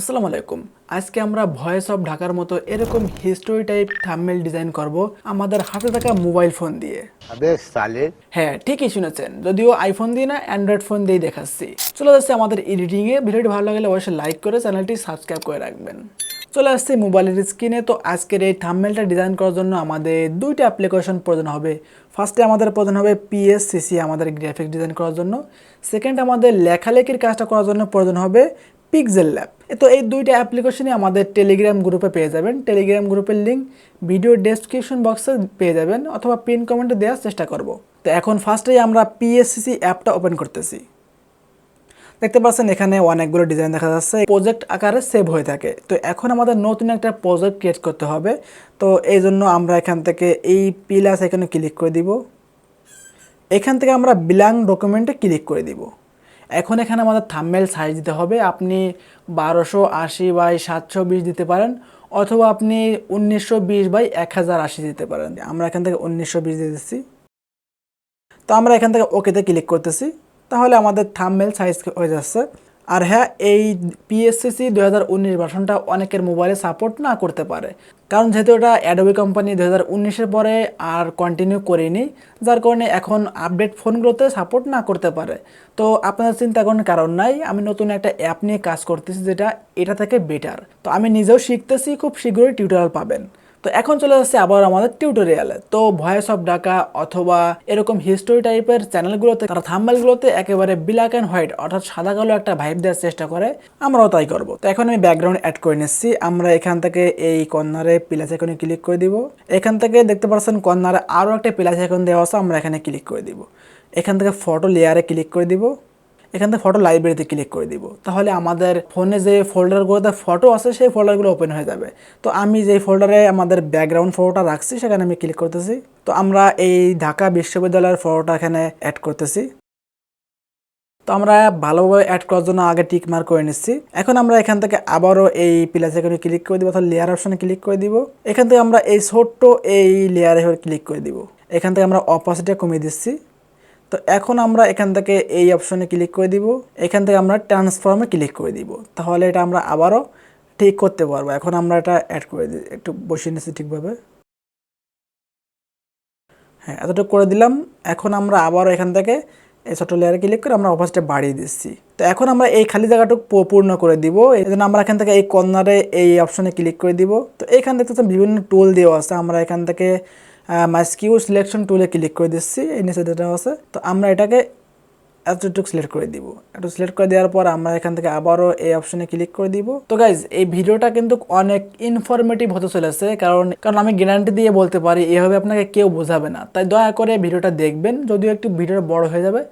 আসসালামু আলাইকুম। আজকে আমরা ভয়েস অফ ঢাকার মতো এরকম হিস্টোরি টাইপ থাম্বনেল ডিজাইন করব আমাদের হাতে থাকা মোবাইল ফোন দিয়ে। হ্যাঁ ঠিকই শুনেছেন। যদিও আইফোন দিয়ে না অ্যান্ড্রয়েড ফোন দিয়ে দেখাচ্ছি। চলে যাচ্ছে আমাদের এডিটিং এ। ভিডিওটি ভালো লাগলে অবশ্যই লাইক করে চ্যানেলটি সাবস্ক্রাইব করে রাখবেন। চলে আসছি মোবাইলের স্ক্রিনে তো আজকের এই থাম্বনেলটা ডিজাইন করার জন্য আমাদের দুইটা অ্যাপ্লিকেশন প্রয়োজন হবে। ফার্স্টে আমাদের প্রয়োজন হবে পিএসসিসি আমাদের গ্রাফিক্স ডিজাইন করার জন্য। সেকেন্ড আমাদের লেখালেখির কাজটা করার জন্য প্রয়োজন হবে পিক্সেল ল্যাব তো এই দুইটা অ্যাপ্লিকেশনই আমাদের টেলিগ্রাম গ্রুপে পেয়ে যাবেন। টেলিগ্রাম গ্রুপের লিঙ্ক ভিডিও ডেসক্রিপশন বক্সে পেয়ে যাবেন অথবা পিন কমেন্টে দেওয়ার চেষ্টা করব। তো এখন ফার্স্টেই আমরা পিএসসিসি অ্যাপটা ওপেন করতেছি। দেখতে পাচ্ছেন এখানে অনেকগুলো ডিজাইন দেখা যাচ্ছে। প্রজেক্ট আকারে সেভ হয়ে থাকে। তো এখন আমাদের নতুন একটা প্রজেক্ট ক্রিয়েট করতে হবে। তো এই জন্য আমরা এখান থেকে এই পিলাস এখানে ক্লিক করে দিব। এখান থেকে আমরা বিলাং ডকুমেন্টে ক্লিক করে দিব। এখন এখানে আমাদের থাম্বেল সাইজ দিতে হবে। আপনি বারোশো আশি বাই সাতশো বিশ দিতে পারেন, অথবা আপনি উনিশশো বিশ বাই এক হাজার আশি দিতে পারেন। আমরা এখান থেকে উনিশশো বিশ দিয়ে দিচ্ছি। তো আমরা এখান থেকে ওকেতে ক্লিক করতেছি। তাহলে আমাদের থাম্বেল সাইজ হয়ে যাচ্ছে। আর হ্যাঁ এই পিএসসিসি দু হাজার উনিশ ভার্সনটা অনেকের মোবাইলে সাপোর্ট না করতে পারে। কারণ যেহেতু এটা অ্যাডোবি কোম্পানি দু হাজার উনিশের পরে আর কন্টিনিউ করেনি, যার কারণে এখন আপডেট ফোনগুলোতে সাপোর্ট না করতে পারে। তো আপনাদের চিন্তা করার কারণ নাই, আমি নতুন একটা অ্যাপ নিয়ে কাজ করতেছি যেটা, এটা থেকে বেটার তো আমি নিজেও শিখতেছি, খুব শীঘ্রই টিউটোরিয়াল পাবেন। তো এখন চলে যাচ্ছে আবার আমাদের টিউটোরিয়ালে তো ভয়েস অফ ডাকা অথবা এরকম হিস্টোরি টাইপের চ্যানেলগুলোতে তারা থাম্বেলগুলোতে একেবারে ব্ল্যাক অ্যান্ড হোয়াইট অর্থাৎ সাদা কালো একটা ভাইব দেওয়ার চেষ্টা করে, আমরাও তাই করব। তো এখন আমি ব্যাকগ্রাউন্ড অ্যাড করে নিচ্ছি। আমরা এখান থেকে এই কর্নারে প্লাস এখানে ক্লিক করে দিব। এখান থেকে দেখতে পাচ্ছেন কর্নারে আরও একটা প্লাস এখন দেওয়া আছে, আমরা এখানে ক্লিক করে দিব। এখান থেকে ফটো লেয়ারে ক্লিক করে দিব। এখান থেকে ফটো লাইব্রেরিতে ক্লিক করে দিব। তাহলে আমাদের ফোনে যে ফোল্ডারগুলোতে ফটো আছে, সেই ফোল্ডারগুলো ওপেন হয়ে যাবে। তো আমি যে ফোল্ডারে আমাদের ব্যাকগ্রাউন্ড ফটোটা রাখছি, সেখানে আমি ক্লিক করতেছি। তো আমরা এই ঢাকা বিশ্ববিদ্যালয়ের ফটোটা এখানে অ্যাড করতেছি। তো আমরা ভালোভাবে অ্যাড করার জন্য আগে টিক মার্ক করে নিচ্ছি। এখন আমরা এখান থেকে আবারও এই প্লাস এখানে ক্লিক করে দিব, অর্থাৎ লেয়ার অপশানে ক্লিক করে দিব। এখান থেকে আমরা এই ছোট্ট এই লেয়ারে ক্লিক করে দিব। এখান থেকে আমরা অপাসিটা কমিয়ে দিচ্ছি। তো এখন আমরা এখান থেকে এই অপশনে ক্লিক করে দিব। এখান থেকে আমরা ট্রান্সফর্মে ক্লিক করে দিব। তাহলে এটা আমরা আবারও ঠিক করতে পারব। এখন আমরা এটা অ্যাড করে দিই একটু বসিয়ে নিচ্ছি ঠিকভাবে। হ্যাঁ এতটুকু করে দিলাম। এখন আমরা আবারও এখান থেকে এই ছোটো লেয়ারে ক্লিক করে আমরা অফাসটা বাড়িয়ে দিচ্ছি। তো এখন আমরা এই খালি জায়গাটুকু পূর্ণ করে দিব। এই জন্য আমরা এখান থেকে এই কর্নারে এই অপশনে ক্লিক করে দিব। তো এখান থেকে বিভিন্ন টুল দেওয়া আছে। আমরা এখান থেকে মাইস্কিউ সিলেকশন টুলে ক্লিক করে দিচ্ছি, এই নিচে যেটা আছে। তো আমরা এটাকে এতটুকু সিলেক্ট করে দিব। একটু সিলেক্ট করে দেওয়ার পর আমরা এখান থেকে আবারও এই অপশনে ক্লিক করে দিব। তো গাইজ এই ভিডিওটা কিন্তু অনেক ইনফরমেটিভ হতে চলেছে, কারণ কারণ আমি গ্যারান্টি দিয়ে বলতে পারি, এভাবে আপনাকে কেউ বোঝাবে না। তাই দয়া করে ভিডিওটা দেখবেন, যদিও একটু ভিডিওটা বড় হয়ে যাবে।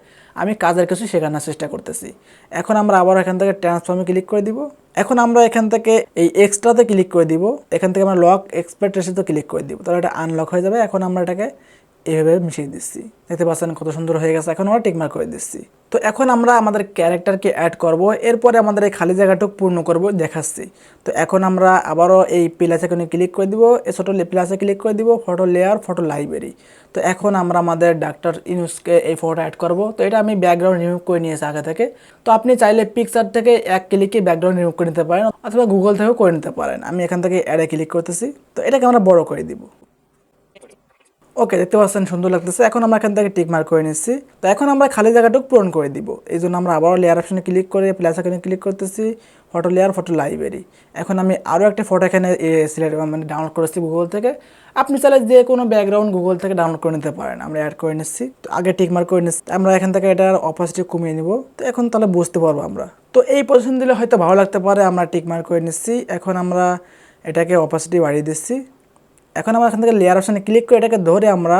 আমি কাজের কিছু শেখানোর চেষ্টা করতেছি। এখন আমরা আবার এখান থেকে ট্রান্সফর্মে ক্লিক করে দিব। এখন আমরা এখান থেকে এই এক্সট্রাতে ক্লিক করে দিব। এখান থেকে আমরা লক এক্সপেক্টেশনতে ক্লিক করে দিব। তাহলে এটা আনলক হয়ে যাবে। এখন আমরা এটাকে এভাবে মিশিয়ে দিচ্ছি দেখতে পাচ্ছেন কত সুন্দর হয়ে গেছে, এখন আমরা টিকমার্ক করে দিচ্ছি তো এখন আমরা আমাদের ক্যারেক্টারকে অ্যাড করব, এরপরে আমাদের এই খালি জায়গাটুকু পূর্ণ করব, দেখাচ্ছি। তো এখন আমরা আবারও এই প্লাস এখানে ক্লিক করে দিব, এই ছোটো প্লাসে ক্লিক করে দিব ফটো লেয়ার ফটো লাইব্রেরি তো এখন আমরা আমাদের ডাক্তার ইউজকে এই ফটো অ্যাড করব। তো এটা আমি ব্যাকগ্রাউন্ড রিমুভ করে নিয়েছি আগে থেকে। তো আপনি চাইলে পিকচার থেকে এক ক্লিকে ব্যাকগ্রাউন্ড রিমুভ করে নিতে পারেন, অথবা গুগল থেকেও করে নিতে পারেন। আমি এখান থেকে অ্যাডে ক্লিক করতেছি। তো এটাকে আমরা বড় করে দিব। ওকে, দেখতে পাচ্ছেন, সুন্দর লাগতেছে। এখন আমরা এখান থেকে টিক মার্ক করে নিচ্ছি। তো এখন আমরা খালি জায়গাটুকু পূরণ করে দিব। এই জন্য আমরা আবারও লেয়ার অপশানে ক্লিক করে প্লাস এখানে ক্লিক করতেছি ফটো লেয়ার ফটো লাইব্রেরি এখন আমি আরও একটা ফটো এখানে সিলেক্ট মানে ডাউনলোড করেছি গুগল থেকে। আপনি চাইলে যে কোনো ব্যাকগ্রাউন্ড গুগল থেকে ডাউনলোড করে নিতে পারেন। আমরা অ্যাড করে নিচ্ছি। তো আগে টিক মার্ক করে নিচ্ছি। আমরা এখান থেকে এটার অপাসিটি কমিয়ে নিব। তো এখন তাহলে বুঝতে পারব আমরা। তো এই পজিশন দিলে হয়তো ভালো লাগতে পারে। আমরা টিক মার্ক করে নিচ্ছি। এখন আমরা এটাকে অপাসিটি বাড়িয়ে দিচ্ছি। এখন আমরা এখান থেকে লেয়ার অপশানে ক্লিক করে এটাকে ধরে আমরা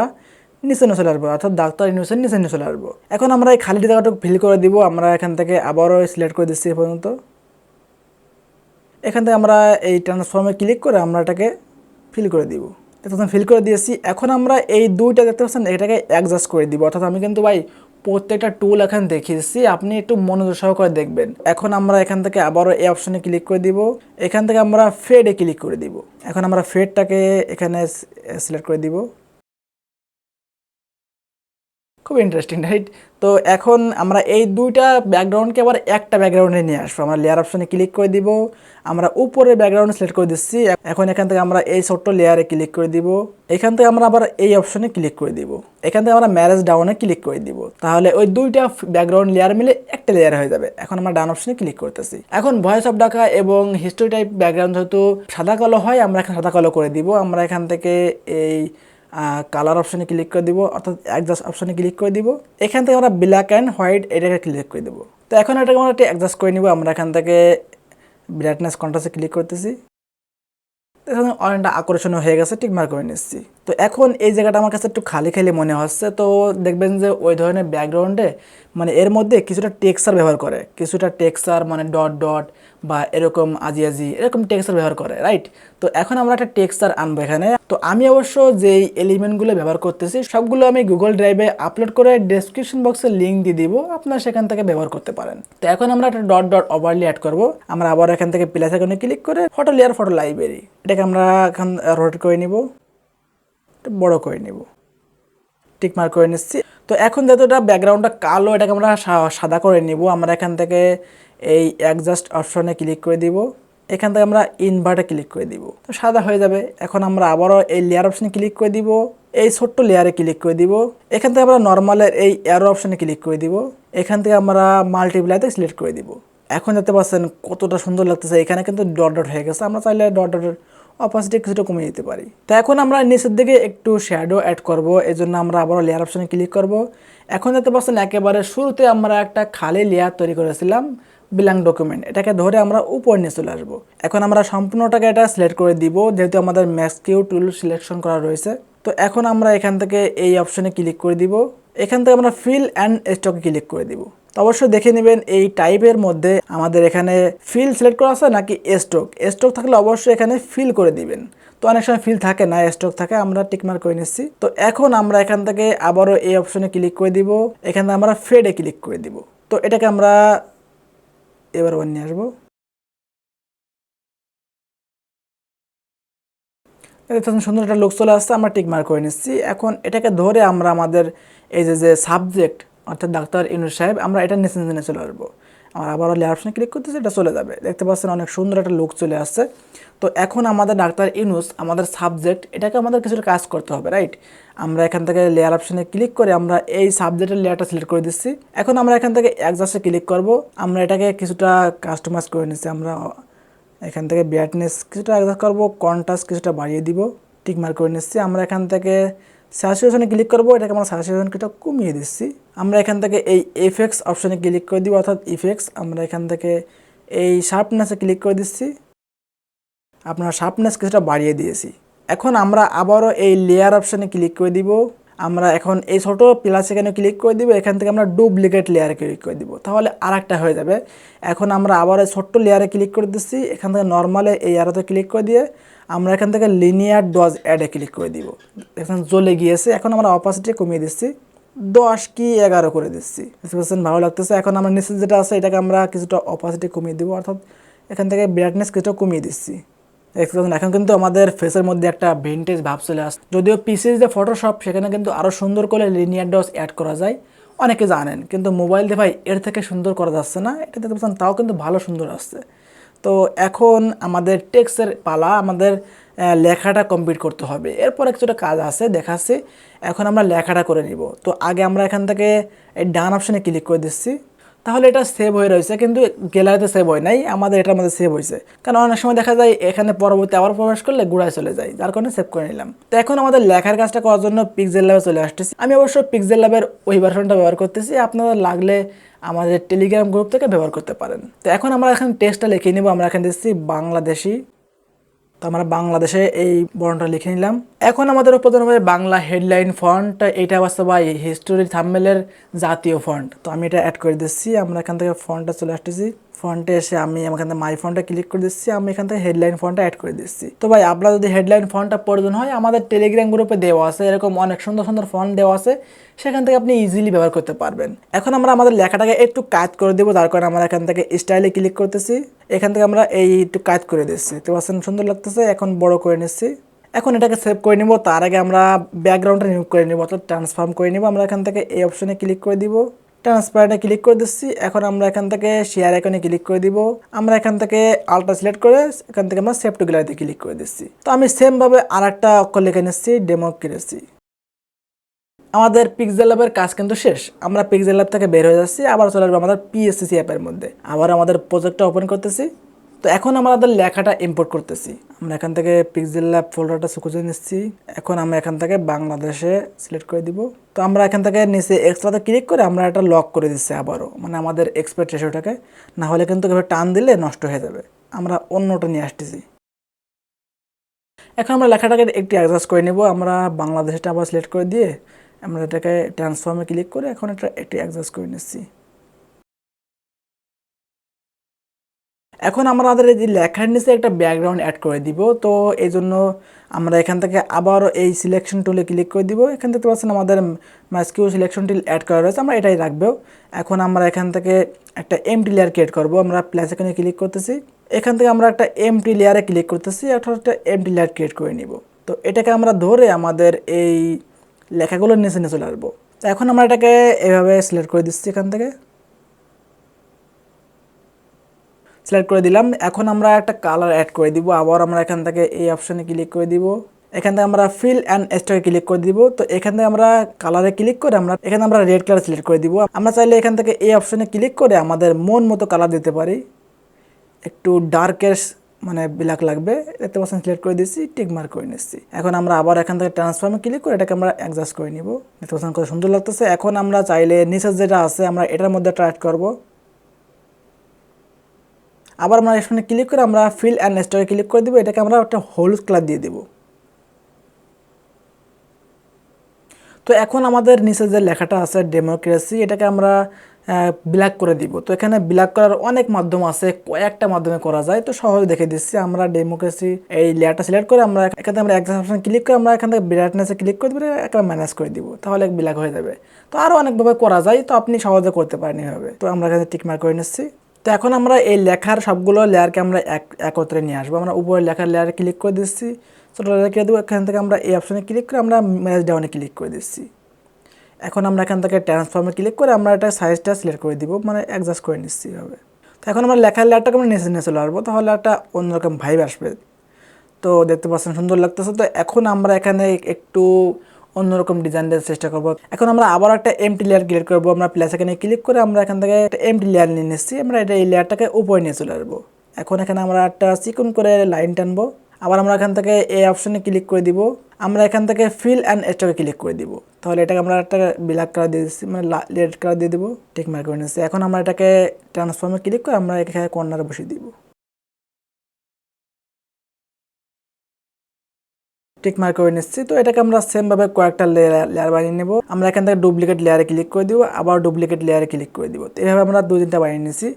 নিচে নিয়ে চলে আসব, অর্থাৎ ডাক্তার ইউনিভার্সিটি নিচে নিয়ে চলে আসব। এখন আমরা এই খালি জায়গাটুকু ফিল করে দিব, আমরা এখান থেকে আবারও সিলেক্ট করে দিচ্ছি এ পর্যন্ত। এখান থেকে আমরা এই ট্রান্সফর্মে ক্লিক করে আমরা এটাকে ফিল করে দিব। এটা ফিল করে দিয়েছি, এখন আমরা এই দুইটা দেখতে পাচ্ছেন, এটাকে অ্যাডজাস্ট করে দিব। অর্থাৎ আমি কিন্তু ভাই প্রত্যেকটা টুল এখন দেখিয়েছি, আপনি একটু মনোযোগ সহকারে দেখবেন। এখন আমরা এখান থেকে আবারও এই অপশনে ক্লিক করে দিব। এখান থেকে আমরা ফেডে ক্লিক করে দিব। এখন আমরা ফেডটাকে এখানে সিলেক্ট করে দিব। খুব ইন্টারেস্টিং রাইট তো এখন আমরা এই দুইটা ব্যাকগ্রাউন্ডকে আবার একটা ব্যাকগ্রাউন্ডে নিয়ে আসব। আমরা লেয়ার অপশনে ক্লিক করে দিব, আমরা উপরে ব্যাকগ্রাউন্ড সিলেক্ট করে দিচ্ছি। এখন এখান থেকে আমরা এই ছোট্ট লেয়ারে ক্লিক করে দিব। এখান থেকে আমরা আবার এই অপশনে ক্লিক করে দিব। এখান থেকে আমরা ম্যারেজ ডাউনে ক্লিক করে দিব। তাহলে ওই দুইটা ব্যাকগ্রাউন্ড লেয়ার মিলে একটা লেয়ার হয়ে যাবে। এখন আমরা ডান অপশনে ক্লিক করতেছি। এখন ভয়েস অফ ডাকা এবং হিস্টোরি টাইপ ব্যাকগ্রাউন্ড যেহেতু সাদা কালো হয়, আমরা এখন সাদা কালো করে দিব। আমরা এখান থেকে এই কালার অপশানে ক্লিক করে দিব, অর্থাৎ অ্যাডজাস্ট অপশানে ক্লিক করে দিব। এখান থেকে আমরা ব্ল্যাক অ্যান্ড হোয়াইট এটাকে ক্লিক করে দেবো। তো এখন এটাকে আমরা একটা অ্যাডজাস্ট করে নিব, আমরা এখান থেকে ব্রাইটনেস কন্ট্রাস্টে ক্লিক করতেছি। এখন অনেকটা আকর্ষণীয় হয়ে গেছে ঠিক মার্ক করে নিচ্ছি। তো এখন এই জায়গাটা আমার কাছে একটু খালি খালি মনে হচ্ছে, তো দেখবেন যে ওই ধরনের ব্যাকগ্রাউন্ডে মানে এর মধ্যে কিছুটা টেক্সচার ব্যবহার করে। কিছুটা টেক্সচার মানে ডট ডট বা এরকম আজি আজি, এরকম টেক্সচার ব্যবহার করে রাইট তো এখন আমরা একটা টেক্সচার আনব এখানে। তো আমি অবশ্য যেই এলিমেন্টগুলো ব্যবহার করতেছি, সবগুলো আমি গুগল ড্রাইভে আপলোড করে ডেসক্রিপশন বক্সে লিঙ্ক দিয়ে দিব, আপনারা সেখান থেকে ব্যবহার করতে পারেন। তো এখন আমরা একটা ডট ডট ওভারলি অ্যাড করব, আমরা আবার এখান থেকে প্লাস আইকনে ক্লিক করে ফটো লেয়ার ফটো লাইব্রেরি এটাকে আমরা এখন রোটেট করে নিব বড় করে নিব টিক মার্ক করে নিচ্ছি। তো এখন যেহেতু এটা ব্যাকগ্রাউন্ডটা কালো, এটাকে আমরা সাদা করে নিব, আমরা এখান থেকে এই অ্যাডজাস্ট অপশনে ক্লিক করে দিব। এখান থেকে আমরা ইনভার্টে ক্লিক করে দিব। তো সাদা হয়ে যাবে। এখন আমরা আবারও এই লেয়ার অপশনে ক্লিক করে দিব। এই ছোট্ট লেয়ারে ক্লিক করে দিব। এখান থেকে আমরা নর্মালের এই অ্যারো অপশনে ক্লিক করে দিব। এখান থেকে আমরা মাল্টিপ্লাইতে সিলেক্ট করে দিব। এখন দেখতে পাচ্ছেন কতটা সুন্দর লাগতেছে। এখানে কিন্তু ডট ডট হয়ে গেছে। আমরা চাইলে ডট ডটের অপাসিটি কিছুটা কমিয়ে দিতে পারি। তো এখন আমরা নিচের দিকে একটু শ্যাডো অ্যাড করব। এই জন্য আমরা আবারও লেয়ার অপশনে ক্লিক করব। এখন দেখতে পাচ্ছেন একেবারে শুরুতে আমরা একটা খালি লেয়ার তৈরি করেছিলাম। বিলাং ডকুমেন্ট এটাকে ধরে আমরা উপর নিয়ে চলে আসব। এখন আমরা সম্পূর্ণটাকে এটা সিলেক্ট করে দিব, যেহেতু আমাদের ম্যাক্সকিউ টুল সিলেকশন করা রয়েছে। তো এখন আমরা এখান থেকে এই অপশনে ক্লিক করে দিব। এখান থেকে আমরা ফিল অ্যান্ড স্টকে ক্লিক করে দিব। তো অবশ্যই দেখে নেবেন এই টাইপের মধ্যে আমাদের এখানে ফিল সিলেক্ট করা আছে নাকি স্টক স্টক থাকলে অবশ্যই এখানে ফিল করে দিবেন। তো অনেক সময় ফিল থাকে না স্টক থাকে, আমরা টিকমার্ক করে নিচ্ছি। তো এখন আমরা এখান থেকে আবারও এই অপশনে ক্লিক করে দিব। এখান আমরা ফেডে ক্লিক করে দিব। তো এটাকে আমরা এবার ওয়ান নিয়ে আসব। এটা সুন্দর একটা লুক চলে আসছে, আমরা টিক মার্ক করে নিচ্ছি। এখন এটাকে ধরে আমরা আমাদের এই যে যে সাবজেক্ট অর্থাৎ ডাক্তার ইউনুস সাহেব, আমরা এটা নিচে নিচে চলে আসব। আমরা আবার লেয়ার অপশানে ক্লিক করতেছি, এটা চলে যাবে। দেখতে পাচ্ছেন অনেক সুন্দর একটা লুক চলে আসছে। তো এখন আমাদের ডাক্তার ইউনুস, আমাদের সাবজেক্ট এটাকে আমাদের কিছুটা কাজ করতে হবে রাইট আমরা এখান থেকে লেয়ার অপশনে ক্লিক করে আমরা এই সাবজেক্টের লেয়ারটা সিলেক্ট করে দিচ্ছি। এখন আমরা এখান থেকে একজাস্টে ক্লিক করব। আমরা এটাকে কিছুটা কাস্টমাইজ করে নিচ্ছি। আমরা এখান থেকে ব্রাইটনেস কিছুটা অ্যাডজাস্ট করব কন্ট্রাস্ট কিছুটা বাড়িয়ে দিব টিক মার্ক করে নিচ্ছি। আমরা এখান থেকে স্যাচুরেশনে ক্লিক করব, এটাকে আমরা স্যাচুরেশন কিছুটা কমিয়ে দিচ্ছি। আমরা এখান থেকে এই এফেক্স অপশানে ক্লিক করে দিব, অর্থাৎ ইফেক্টস আমরা এখান থেকে এই শার্পনেসে ক্লিক করে দিচ্ছি। আপনার শার্পনেস কিছুটা বাড়িয়ে দিয়েছি। এখন আমরা আবারও এই লেয়ার অপশানে ক্লিক করে দিব। আমরা এখন এই ছোটো প্লাস এখানে ক্লিক করে দিব, এখান থেকে আমরা ডুপ্লিকেট লেয়ারে ক্লিক করে দিব। তাহলে আর একটা হয়ে যাবে। এখন আমরা আবার এই ছোট্ট লেয়ারে ক্লিক করে দিচ্ছি। এখান থেকে নর্মালে এই অ্যারোতে ক্লিক করে দিয়ে আমরা এখান থেকে লিনিয়ার ডজ অ্যাডে ক্লিক করে দিব। এখানে জ্বলে গিয়েছে। এখন আমরা অপাসিটি কমিয়ে দিচ্ছি। দশ কি এগারো করে দিচ্ছি। পারছেন? ভালো লাগতেছে। এখন আমরা নিচে যেটা আছে, এটাকে আমরা কিছুটা অপাসিটি কমিয়ে দিব। অর্থাৎ এখান থেকে ব্রাইটনেস কিছুটা কমিয়ে দিচ্ছি। পাচ্ছেন এখন কিন্তু আমাদের ফেসের মধ্যে একটা ভিন্টেজ ভাব চলে আসছে। যদিও পিসি যে ফটোশপ সেখানে কিন্তু আরও সুন্দর করে লিনিয়ার ডস অ্যাড করা যায়। অনেকে জানেন, কিন্তু মোবাইল দিয়ে ভাই এর থেকে সুন্দর করা যাচ্ছে না। এটা দেখতে পাচ্ছেন, তাও কিন্তু ভালো সুন্দর আসছে। তো এখন আমাদের টেক্সের পালা, আমাদের লেখাটা কমপ্লিট করতে হবে। এরপর কিছুটা কাজ আছে, দেখাচ্ছি। এখন আমরা লেখাটা করে নিব। তো আগে আমরা এখান থেকে ডান অপশানে ক্লিক করে দিচ্ছি। তাহলে এটা সেভ হয়ে রয়েছে, কিন্তু গ্যালারিতে সেভ হয় নাই, আমাদের এটার মধ্যে সেভ হয়েছে। কারণ অনেক সময় দেখা যায়, এখানে পরবর্তী আবার প্রবেশ করলে গুড়ায় চলে যায়, যার কারণে সেভ করে নিলাম। তো এখন আমাদের লেখার কাজটা করার জন্য পিক্সেল ল্যাবে চলে আসতেছি। আমি অবশ্য পিক্সেল ল্যাবের ওই ভার্সনটা ব্যবহার করতেছি আপনারা লাগলে আমাদের টেলিগ্রাম গ্রুপ থেকে ব্যবহার করতে পারেন। তো এখন আমরা এখন টেক্সটটা লিখে নিব, আমরা এখানে দেখছি বাংলাদেশি তো আমরা বাংলাদেশে এই বর্ণটা লিখে নিলাম। এখন আমাদের প্রধান হবে বাংলা হেডলাইন ফন্ট, এটা বাস্তব বা হিস্টোরি থাম্বেলের জাতীয় ফন্ট। তো আমি এটা অ্যাড করে দিচ্ছি, আমরা এখান থেকে ফন্টটা চলে আসতেছি। ফন্টে এসে আমি এখান থেকে মাই ফন্টটা ক্লিক করে দিচ্ছি, আমি এখান থেকে হেডলাইন ফন্টটা অ্যাড করে দিচ্ছি। তো ভাই, আপনার যদি হেডলাইন ফন্টটা প্রয়োজন হয়, আমাদের টেলিগ্রাম গ্রুপে দেওয়া আছে, এরকম অনেক সুন্দর সুন্দর ফন্ট দেওয়া আছে, সেখান থেকে আপনি ইজিলি ব্যবহার করতে পারবেন। এখন আমরা আমাদের লেখাটাকে একটু কাজ করে দেবো যার কারণে আমরা এখান থেকে স্টাইলে ক্লিক করতেছি। এখান থেকে আমরা এই একটু কাজ করে দিচ্ছি তো পাচ্ছেন সুন্দর লাগতেছে, এখন বড় করে নিচ্ছি। এখন এটাকে সেভ করে নিব, তার আগে আমরা ব্যাকগ্রাউন্ডটা রিমুভ করে নিব, অর্থাৎ ট্রান্সফর্ম করে নিব। আমরা এখান থেকে এই অপশনে ক্লিক করে দিব। ট্রান্সপারেন্টে ক্লিক করে দিচ্ছি। এখন আমরা এখান থেকে শেয়ার আইকনে ক্লিক করে দিব। আমরা এখান থেকে আলট্রা সিলেক্ট করে এখান থেকে আমরা সেভ টু গ্যালারিতে ক্লিক করে দিচ্ছি। তো আমি সেমভাবে আর একটা অক্ষর লিখে নিচ্ছি ডেমো কিনেছি আমাদের পিক্সেল ল্যাবের কাজ কিন্তু শেষ। আমরা পিক্সেল ল্যাব থেকে বের হয়ে যাচ্ছি। আবার চলে আসব আমাদের পিএসসিসি অ্যাপের মধ্যে। আবার আমাদের প্রজেক্টটা ওপেন করতেছি। তো এখন আমাদের লেখাটা ইম্পোর্ট করতেছি। আমরা এখান থেকে পিক্সেল ল্যাব ফোল্ডারটা খুঁজে নিচ্ছি। এখন আমরা এখান থেকে বাংলাদেশে সিলেক্ট করে দিব। তো আমরা এখান থেকে নিচে এক্সট্রাতে ক্লিক করে আমরা এটা লক করে দিচ্ছি আবারও। মানে আমাদের এক্সপেক্ট রেশিওটাকে না হলে কিন্তু এভাবে টান দিলে নষ্ট হয়ে যাবে। আমরা অন্যটা নিয়ে আসতেছি। এখন আমরা লেখাটাকে একটি অ্যাডজাস্ট করে নেব। আমরা বাংলাদেশটা আবার সিলেক্ট করে দিয়ে আমরা এটাকে ট্রান্সফর্মে ক্লিক করে এখন এটা একটি অ্যাডজাস্ট করে নিচ্ছি। এখন আমরা আমাদের এই যে লেখার নিচে একটা ব্যাকগ্রাউন্ড অ্যাড করে দিব। তো এই জন্য আমরা এখান থেকে আবার এই সিলেকশন টুলে ক্লিক করে দিব। এখান থেকে পাচ্ছেন আমাদের মাস্কিউ সিলেকশন টুল অ্যাড করা রয়েছে, আমরা এটাই রাখব। এখন আমরা এখান থেকে একটা এমটি লেয়ার ক্রিয়েট করব। আমরা প্লাস এখানে ক্লিক করতেছি। এখান থেকে আমরা একটা এমটি লেয়ারে ক্লিক করতেছি, অর্থাৎ একটা এমটি লেয়ার ক্রিয়েট করে নিব। তো এটাকে আমরা ধরে আমাদের এই লেখাগুলোর নিচে নিয়ে চলে আসব। তো এখন আমরা এটাকে এভাবে সিলেক্ট করে দিচ্ছি এখান থেকে। সিলেক্ট করে দিলাম। এখন আমরা একটা কালার অ্যাড করে দিব। আবার আমরা এখান থেকে এই অপশানে ক্লিক করে দিব। এখান থেকে আমরা ফিল অ্যান্ড স্টকে ক্লিক করে দিব। তো এখান থেকে আমরা কালারে ক্লিক করে আমরা, এখানে আমরা রেড কালার সিলেক্ট করে দিব। আমরা চাইলে এখান থেকে এই অপশানে ক্লিক করে আমাদের মন মতো কালার দিতে পারি। একটু ডার্কের মানে ব্ল্যাক লাগবে। দেখতে পাচ্ছেন সিলেক্ট করে দিচ্ছি টিক মার্ক করে নিচ্ছি এখন আমরা আবার এখান থেকে ট্রান্সফর্মে ক্লিক করে এটাকে আমরা অ্যাডজাস্ট করে নিব। দেখতে পাচ্ছেন কত সুন্দর লাগতেছে। এখন আমরা চাইলে নিচের যেটা আছে আমরা এটার মধ্যে ট্রাই করব। আবার আমরা এখানে ক্লিক করে আমরা ফিল অ্যান্ড স্টোরে ক্লিক করে দিব। এটাকে আমরা একটা হলুদ কালার দিয়ে দিব। তো এখন আমাদের নিচে যে লেখাটা আছে ডেমোক্রেসি এটাকে আমরা ব্ল্যাক করে দিব। তো এখানে ব্ল্যাক করার অনেক মাধ্যম আছে, কয়েকটা মাধ্যমে করা যায়। তো সহজে দেখে দিচ্ছি, আমরা ডেমোক্রেসি এই লেয়ারটা সিলেক্ট করে আমরা এখানে আমরা অপশন ক্লিক করে আমরা এখান থেকে ব্রাইটনেসে ক্লিক করে দিব একটা ম্যানেজ করে দিব। তাহলে ব্ল্যাক হয়ে যাবে। তো আরও অনেকভাবে করা যায়, তো আপনি সহজে করতে পারেন এভাবে। তো আমরা এখানে টিক মার্ক করে নিচ্ছি। তো এখন আমরা এই লেখার সবগুলো লেয়ারকে আমরা এক, একত্রে নিয়ে আসব। আমরা উপরে লেখার লেয়ারে ক্লিক করে দিচ্ছি। ছোটো লেয়ার দেবো এখান থেকে আমরা এই অপশানে ক্লিক করে আমরা ম্যানেজ ডাউনে ক্লিক করে দিচ্ছি। এখন আমরা এখান থেকে ট্রান্সফর্মে ক্লিক করে আমরা এটা সাইজটা সিলেক্ট করে দিব মানে অ্যাডজাস্ট করে নিচ্ছি এভাবে। তো এখন আমরা লেখার লেয়ারটাকে আমরা নিচে নিয়ে চলে আসব তাহলে একটা অন্যরকম ভাইব আসবে। তো দেখতে পাচ্ছেন সুন্দর লাগতেছে। তো এখন আমরা এখানে একটু অন্যরকম ডিজাইন দেওয়ার চেষ্টা করব। এখন আমরা আবার একটা এমটি লেয়ার ক্রিয়েট করব। আমরা প্লাস এখানে ক্লিক করে আমরা এখান থেকে একটা এমটি লেয়ার নিয়ে নিচ্ছি। আমরা এটা এই লেয়ারটাকে উপরে নিয়ে চলে আসব। এখন এখানে আমরা একটা চিকন করে লাইন টানবো। আবার আমরা এখান থেকে এই অপশনে ক্লিক করে দিব। আমরা এখান থেকে ফিল অ্যান্ড স্টকে ক্লিক করে দিব। তাহলে এটাকে আমরা একটা ব্ল্যাক কালার দিয়ে দিচ্ছি মানে রেড কালার দিয়ে দিব। টিক মার্ক করে নিচ্ছি। এখন আমরা এটাকে ট্রান্সফর্মে ক্লিক করে আমরা এখানে কর্নারে বসিয়ে দিব। টিক মার্ক করে নিচ্ছি। তো এটাকে আমরা সেমভাবে কয়েকটা লেয়ার বানিয়ে নেব। আমরা এখান থেকে ডুপ্লিকেট লেয়ারে ক্লিক করে দিব, আবার ডুপ্লিকেট লেয়ারে ক্লিক করে দিব। তো এভাবে আমরা দু তিনটা বানিয়ে নিচ্ছি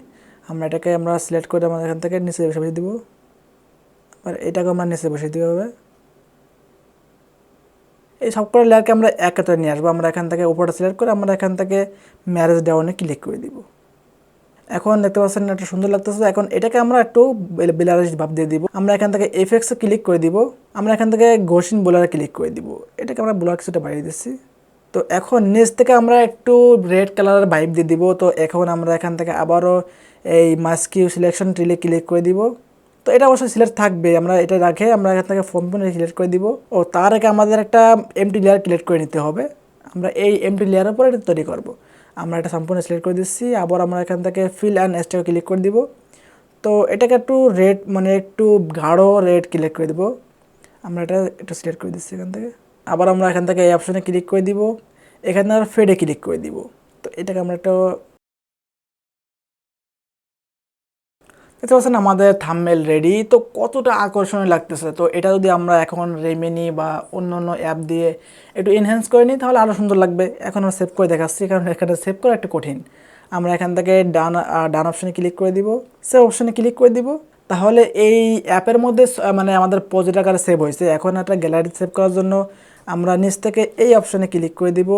আমরা এটাকে আমরা সিলেক্ট করে আমরা এখান থেকে নিচে বসে দিব। আর এটাকে আমরা নিচে বসিয়ে দিব হবে এই সব সবকটা লেয়ারকে আমরা একত্রে নিয়ে আসব। আমরা এখান থেকে উপরটা সিলেক্ট করে আমরা এখান থেকে ম্যারেজ ডাউনে ক্লিক করে দিব। এখন দেখতে পাচ্ছেন একটা সুন্দর লাগতেছে। এখন এটাকে আমরা একটু বেলারিশ ভাব দিয়ে দিব। আমরা এখান থেকে এফেক্টসে ক্লিক করে দিব। আমরা এখান থেকে গোসিন বোলারে ক্লিক করে দিব। এটাকে আমরা বোলার কিছুটা বাড়িয়ে দিচ্ছি। তো এখন নিচ থেকে আমরা একটু রেড কালারের ভাইব দিয়ে দিব। তো এখন আমরা এখান থেকে আবারও এই মাস্কিউ সিলেকশন ট্রিলে ক্লিক করে দিব। তো এটা অবশ্যই সিলেক্ট থাকবে। আমরা এটা রাখে আমরা এখান থেকে ফোন ফোনে সিলেক্ট করে দিব। ও তার আগে আমাদের একটা এমটি লেয়ার ক্রিয়েট করে নিতে হবে। আমরা এই এমটি লেয়ারের উপর এটা তৈরি করব। আমরা এটা সম্পূর্ণ সিলেক্ট করে দিচ্ছি। আবার আমরা এখান থেকে ফিল অ্যান্ড এসটাকে ক্লিক করে দিব। তো এটাকে একটু রেড মানে একটু গাঢ় রেড ক্লিক করে দিব। আমরা এটা একটু সিলেক্ট করে দিচ্ছি এখান থেকে। আবার আমরা এখান থেকে এই অপশনে ক্লিক করে দিব। এখানে আর ফেডে ক্লিক করে দিব। তো এটাকে আমরা একটা দেখতে পাচ্ছেন, আমাদের থামমেল রেডি তো কতটা আকর্ষণীয় লাগতেছে। তো এটা যদি আমরা এখন রেমেনি বা অন্য অন্য অ্যাপ দিয়ে একটু এনহ্যান্স করে নিই, তাহলে আরও সুন্দর লাগবে। এখন আমরা সেভ করে দেখাচ্ছি, কারণ এখানে সেভ করা একটু কঠিন। আমরা এখান থেকে ডান ডান অপশানে ক্লিক করে দিব সেভ অপশানে ক্লিক করে দিব। তাহলে এই অ্যাপের মধ্যে মানে আমাদের প্রজেক্ট আকারে সেভ হয়েছে। এখন একটা গ্যালারি সেভ করার জন্য আমরা নিচ থেকে এই অপশানে ক্লিক করে দিব।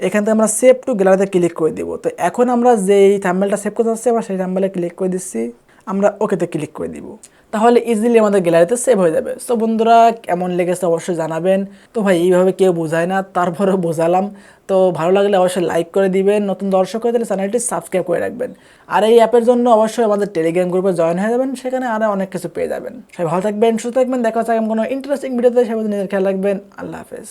এখান থেকে আমরা সেভ টু গ্যালারিতে ক্লিক করে দিব। তো এখন আমরা যেই থাম্বেলটা সেভ করতে চাচ্ছি আমরা সেই থাম্বেলে ক্লিক করে দিচ্ছি। আমরা ওকেতে ক্লিক করে দিব। তাহলে ইজিলি আমাদের গ্যালারিতে সেভ হয়ে যাবে। সো বন্ধুরা, কেমন লেগেছে অবশ্যই জানাবেন। তো ভাই, এইভাবে কেউ বোঝায় না, তারপরেও বোঝালাম। তো ভালো লাগলে অবশ্যই লাইক করে দিবেন। নতুন দর্শক হয়ে তাহলে চ্যানেলটি সাবস্ক্রাইব করে রাখবেন। আর এই অ্যাপের জন্য অবশ্যই আমাদের টেলিগ্রাম গ্রুপে জয়েন হয়ে যাবেন। সেখানে আরও অনেক কিছু পেয়ে যাবেন। সবাই ভালো থাকবেন, সুস্থ থাকবেন। দেখা হচ্ছে কোনো ইন্টারেস্টিং ভিডিওতে সবাই নিজের খেয়াল রাখবেন। আল্লাহ হাফেজ।